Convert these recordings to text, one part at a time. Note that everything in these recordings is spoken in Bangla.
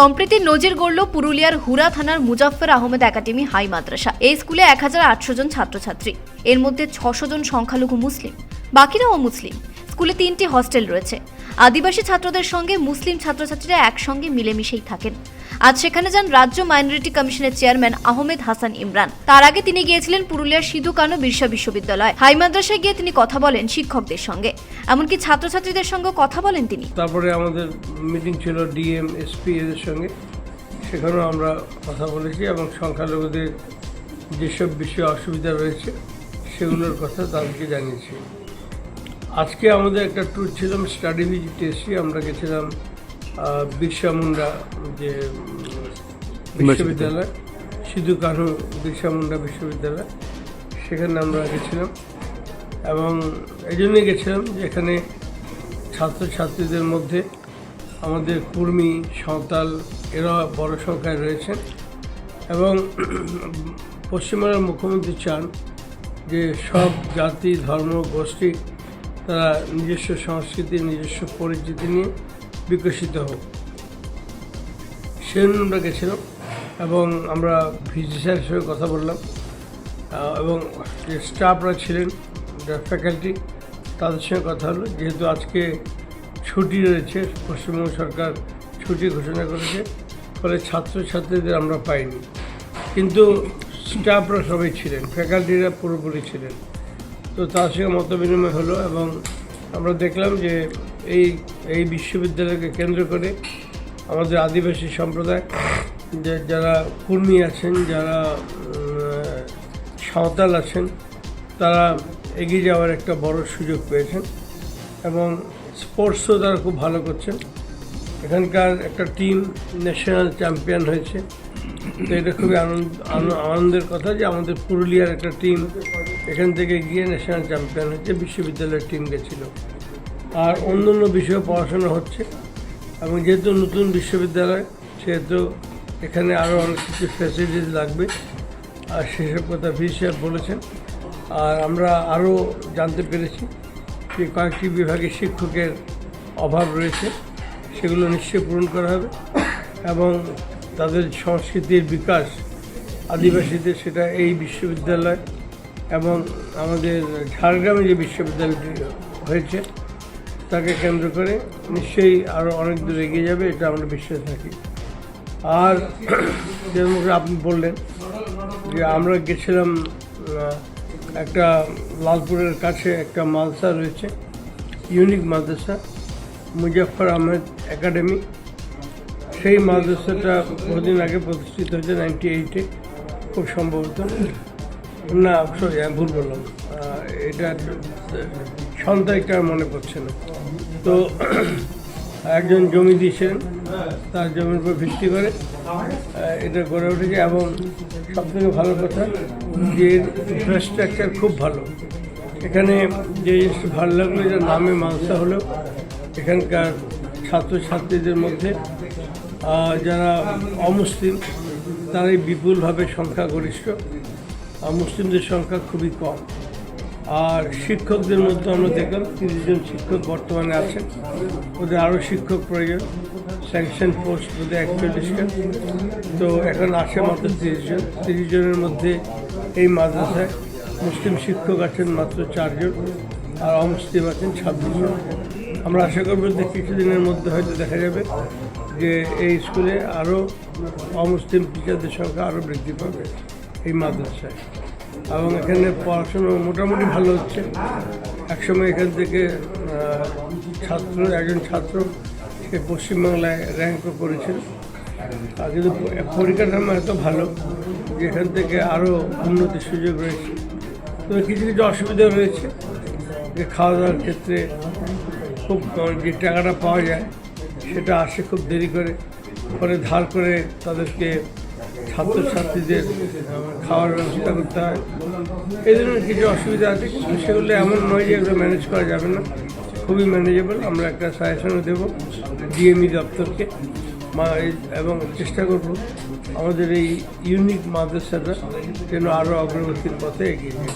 সম্প্রীতি নজির গড়ল পুরুলিয়ার হুরা থানার মুজাফফর আহমেদ একাডেমি হাই মাদ্রাসা। এই স্কুলে এক হাজার আটশো জন ছাত্রছাত্রী। এর মধ্যে ছশো জন সংখ্যালঘু মুসলিম। বাকিরাও মুসলিম। স্কুলে তিনটি হস্টেল রয়েছে। আদিবাসী ছাত্রদের সঙ্গে মুসলিম ছাত্রছাত্রীরা একসঙ্গে মিলেমিশেই থাকেন। আজ সেখানে যান রাজ্য মাইনরিটি কমিশনের চেয়ারম্যান আহমেদ হাসান ইমরান। তার আগে তিনি গিয়েছিলেন পুরুলিয়ার সিধু কানু বিরসা বিশ্ববিদ্যালয়। হাই মাদ্রাসায় গিয়ে তিনি কথা বলেন শিক্ষকদের সঙ্গে। এমনকি ছাত্রছাত্রীদের সঙ্গে কথা বলেন তিনি। তারপরে আমাদের মিটিং ছিল ডিএম, এসপি এদের সঙ্গে। সেখানেও আমরা কথা বলেছি এবং সংখ্যালঘুদের যেসব বিষয়ে অসুবিধা রয়েছে, সেগুলোর কথা তাদেরকে জানিয়েছি। আজকে আমাদের একটা ট্যুর ছিলাম স্টাডি ভিজিটে এসে আমরা গেছিলাম বিরসা মুন্ডা যে বিশ্ববিদ্যালয় সিধু কানু বিরসা মুন্ডা বিশ্ববিদ্যালয় সেখানে আমরা গেছিলাম। এবং এই জন্যই গেছিলাম যে এখানে ছাত্রছাত্রীদের মধ্যে আমাদের কুর্মী সাঁওতাল এরা বড় সংখ্যায় রয়েছেন। এবং পশ্চিমবঙ্গের মুখ্যমন্ত্রী চান যে সব জাতি ধর্ম গোষ্ঠী তারা নিজস্ব সংস্কৃতি নিজস্ব পরিচিতি নিয়ে বিকশিত হোক। সেজন্য আমরা গেছিলাম এবং আমরা ভিসি স্যারের সঙ্গে কথা বললাম এবং যে স্টাফরা ছিলেন ফ্যাকাল্টি, তাদের সঙ্গে কথা হলো। যেহেতু আজকে ছুটি রয়েছে, পশ্চিমবঙ্গ সরকার ছুটি ঘোষণা করেছে, ফলে ছাত্রছাত্রীদের আমরা পাইনি। কিন্তু স্টাফরা সবাই ছিলেন, ফ্যাকাল্টিরা পুরোপুরি ছিলেন। তো তার সঙ্গে মত বিনিময় হলো এবং আমরা দেখলাম যে এই এই বিশ্ববিদ্যালয়কে কেন্দ্র করে আমাদের আদিবাসী সম্প্রদায়, যে যারা কর্মী আছেন, যারা সাঁওতাল আছেন, তারা এগিয়ে যাওয়ার একটা বড় সুযোগ পেয়েছেন এবং স্পোর্টসও তারা খুব ভালো করছেন। এখানকার একটা টিম ন্যাশনাল চ্যাম্পিয়ন হয়েছে। তো এটা খুবই আনন্দ আন- আনন্দের কথা যে আমাদের পুরুলিয়ার একটা টিম এখান থেকে গিয়ে ন্যাশনাল চ্যাম্পিয়ন হচ্ছে বিশ্ববিদ্যালয়ের টিম গেছিল আর অন্য অন্য বিষয়ে পড়াশোনা হচ্ছে, এবং যেহেতু নতুন বিশ্ববিদ্যালয়, সেহেতু এখানে আরও অনেক কিছু ফ্যাসিলিটিস লাগবে। আর সেসব কথা ভিসি সাহেব বলেছেন। আর আমরা আরও জানতে পেরেছি যে কয়েকটি বিভাগে শিক্ষকের অভাব রয়েছে, সেগুলো নিশ্চয়ই পূরণ করা হবে, এবং তাদের সংস্কৃতির বিকাশ আদিবাসীদের, সেটা এই বিশ্ববিদ্যালয় এবং আমাদের ঝাড়গ্রামে যে বিশ্ববিদ্যালয়টি হয়েছে, তাকে কেন্দ্র করে নিশ্চয়ই আরও অনেক দূর এগিয়ে যাবে, এটা আমরা বিশ্বাস থাকি। আর যেমন আপনি বললেন যে আমরা গেছিলাম একটা লালপুরের কাছে একটা মাদ্রাসা রয়েছে, ইউনিক মাদ্রাসা মুজাফর আহমেদ একাডেমি। সেই মাদ্রাসাটা বহুদিন আগে প্রতিষ্ঠিত হয়েছে, নাইনটি এইটে, খুব সম্ভবত। না সরি আমি ভুল বললাম। এটা সন্তানটা মনে পড়ছে না। তো একজন জমি দিয়েছেন, তার জমির উপর ভিত্তি করে এটা গড়ে উঠেছে এবং সবথেকে ভালো কথা, যে ইনফ্রাস্ট্রাকচার খুব ভালো। এখানে যে জিনিসটা ভালো লাগল যে নামে মাংসা হলেও এখানকার ছাত্রছাত্রীদের মধ্যে যারা অমুসলিম, তারাই বিপুলভাবে সংখ্যাগরিষ্ঠ। মুসলিমদের সংখ্যা খুবই কম। আর শিক্ষকদের মধ্যে আমরা দেখলাম তিরিশ জন শিক্ষক বর্তমানে আছেন। ওদের আরও শিক্ষক প্রয়োজন। স্যাংশন পোস্ট বোধহয় একচল্লিশটা। তো এখন আসে মাত্র তিরিশ জন। তিরিশ জনের মধ্যে এই মাদ্রাসায় মুসলিম শিক্ষক আছেন মাত্র চারজন আর অমুসলিম আছেন ছাব্বিশ জন। আমরা আশা করব যে কিছুদিনের মধ্যে হয়তো দেখা যাবে যে এই স্কুলে আরও অমুসলিম টিচারদের সংখ্যা আরও বৃদ্ধি পাবে। এই মাদ্রাসায়। এবং এখানে পড়াশুনো মোটামুটি ভালো হচ্ছে। একসময় এখান থেকে ছাত্র, একজন ছাত্র সে পশ্চিমবাংলায় র্যাঙ্কও করেছিল। আর কিন্তু পরিকাঠামো এত ভালো যে এখান থেকে আরও উন্নতির সুযোগ রয়েছে। তবে কিছু কিছু অসুবিধা রয়েছে। যে খাওয়া দাওয়ার ক্ষেত্রে খুব যে টাকাটা পাওয়া যায়, সেটা আসে খুব দেরি করে। পরে ধার করে তাদেরকে ছাত্রছাত্রীদের খাওয়ার ব্যবস্থা করতে হয়। এই ধরনের কিছু অসুবিধা আছে, কিন্তু সেগুলো এমন নয় যে এগুলো ম্যানেজ করা যাবে না। খুবই ম্যানেজেবল আমরা একটা সাজেশনও দেবো ডিএমই দপ্তরকে। মা- এবং চেষ্টা করব আমাদের এই ইউনিক মাদ্রাসাটা যেন আরও অগ্রগতির পথে এগিয়ে যায়।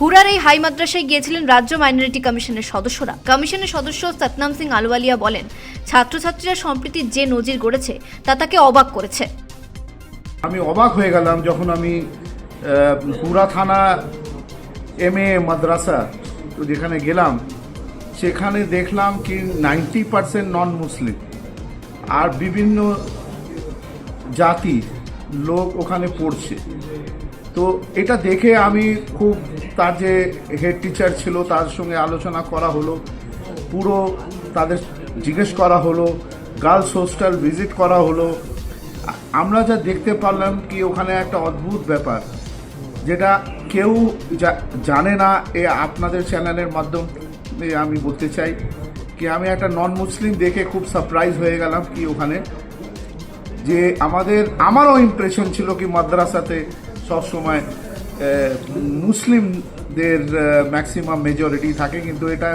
হুরার এই হাই মাদ্রাসায় গিয়েছিলেন রাজ্য মাইনরিটি কমিশনের সদস্যরা। কমিশনের সদস্য সতনাম সিং আলওয়ালিয়া বলেন, ছাত্রছাত্রীরা সম্প্রতি যে নজির গড়েছে, তা তাকে অবাক করেছে। আমি অবাক হয়ে গেলাম যখন আমি পুরা থানা এম এ মাদ্রাসা তো যেখানে গেলাম, সেখানে দেখলাম কি নাইনটি পার্সেন্ট নন মুসলিম আর বিভিন্ন জাতি লোক ওখানে পড়ছে। তো এটা দেখে আমি খুব, তার যে হেড টিচার ছিল, তার সঙ্গে আলোচনা করা হলো, পুরো তাদের জিজ্ঞেস করা হলো গার্লস হোস্টেল ভিজিট করা হলো আমরা যা দেখতে পারলাম কি ওখানে একটা অদ্ভুত ব্যাপার, যেটা কেউ জানে না এ আপনাদের চ্যানেলের মাধ্যমে আমি বলতে চাই কি আমি একটা নন মুসলিম দেখে খুব সারপ্রাইজ হয়ে গেলাম কি ওখানে, যে আমাদের, আমারও ইমপ্রেশন ছিল কি মাদ্রাসাতে সবসময় মুসলিমদের ম্যাক্সিমাম মেজরিটি থাকে, কিন্তু এটা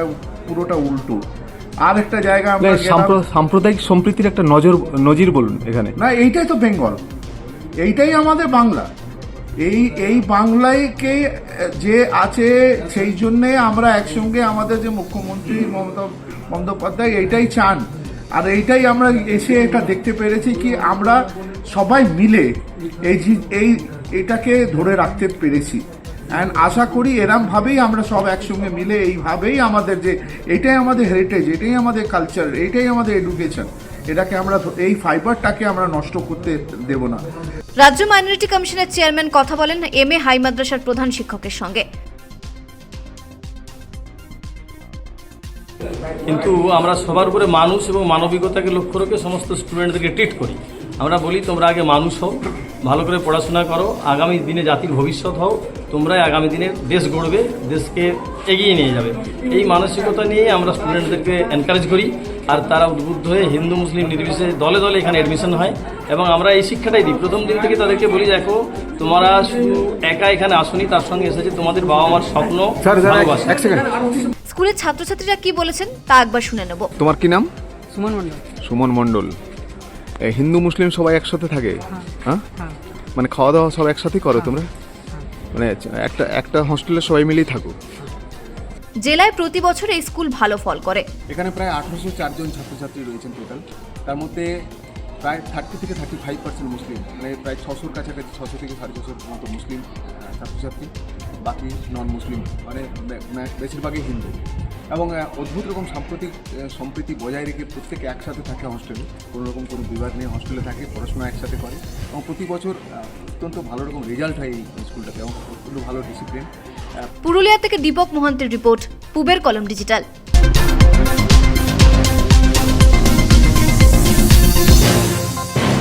পুরোটা উল্টো। আর একটা জায়গা আমরা সাম্প্রদায়িক সম্প্রীতির একটা নজর নজির বলুন এখানে। না এইটাই তো বেঙ্গল। এইটাই আমাদের বাংলা। এই এই বাংলায়কে যে আছে সেই জন্যে আমরা একসঙ্গে আমাদের যে মুখ্যমন্ত্রী মমতা বন্দ্যোপাধ্যায় এইটাই চান। আর এইটাই আমরা এসে এটা দেখতে পেরেছি কি আমরা সবাই মিলে এই এই এটাকে ধরে রাখতে পেরেছি। অ্যান্ড আশা করি এরমভাবেই আমরা সব একসঙ্গে মিলে এইভাবেই আমাদের যে এটাই আমাদের হেরিটেজ এটাই আমাদের কালচার এটাই আমাদের এডুকেশন এটাকে আমরা এই ফাইবারটাকে আমরা নষ্ট করতে দেব না। রাজ্য মাইনরিটি কমিশনের চেয়ারম্যান কথা বলেন এম এ হাই মাদ্রাসার প্রধান শিক্ষকের সঙ্গে। কিন্তু আমরা সবার উপরে মানুষ এবং মানবিকতাকে লক্ষ্য রেখে সমস্ত স্টুডেন্টদেরকে ট্রিট করি। আমরা বলি তোমরা আগে মানুষ হও ভালো করে পড়াশোনা করো আগামী দিনে জাতির ভবিষ্যৎ হও তোমরাই আগামী দিনে দেশ গড়বে দেশকে এগিয়ে নিয়ে যাবে। এই মানসিকতা নিয়ে আমরা স্টুডেন্টদেরকে এনকারেজ করি আর তারা উদ্বুদ্ধ হয়ে হিন্দু মুসলিম নির্বিশেষে দলে দলে এখানে অ্যাডমিশন হয় এবং আমরা এই শিক্ষাটাই দিই। প্রথম দিন থেকে তাদেরকে বলি দেখো তোমরা শুধু একা এখানে আসনি তার সঙ্গে এসেছে তোমাদের বাবা মার স্বপ্ন স্যার স্যার এক- ভালোবাসা। এক সেকেন্ড স্কুলের ছাত্রছাত্রীরা কি বলেছেন তা একবার শুনে নেব। তোমার কি নাম? সুমন মন্ডল সুমন মণ্ডল। হিন্দু মুসলিম সবাই একসাথে থাকে? হ্যাঁ মানে খাওয়া দাওয়া সব একসাথেই করো তোমরা? মানে একটা একটা হোস্টেলে সবাই মিলেই থাকো জেলায় প্রতি বছর এই স্কুল ভালো ফল করে। এখানে প্রায় আঠারোশো চারজন ছাত্রছাত্রী রয়েছেন টোটাল তার মধ্যে প্রায় থার্টি থেকে থার্টি ফাইভ পার্সেন্ট মুসলিম। মানে প্রায় ছশোর কাছাকাছি ছশো থেকে সাড়ে ছশোর মতো মুসলিম ছাত্রছাত্রী। বাকি নন মুসলিম মানে বেশিরভাগই হিন্দু। এবং অদ্ভুত রকম সাম্প্রতিক সম্প্রীতি বজায় রেখে প্রত্যেকে একসাথে থাকে হস্টেলে কোনো রকম কোনো বিবাদ নিয়ে হস্টেলে থাকে, পড়াশোনা একসাথে করে। এবং প্রতি বছর অত্যন্ত ভালো রকম রেজাল্ট হয় এই স্কুলটাতে এবং অত্যন্ত ভালো ডিসিপ্লিন পুরুলিয়া থেকে দীপক মোহান্তের রিপোর্ট পুবের কলম ডিজিটাল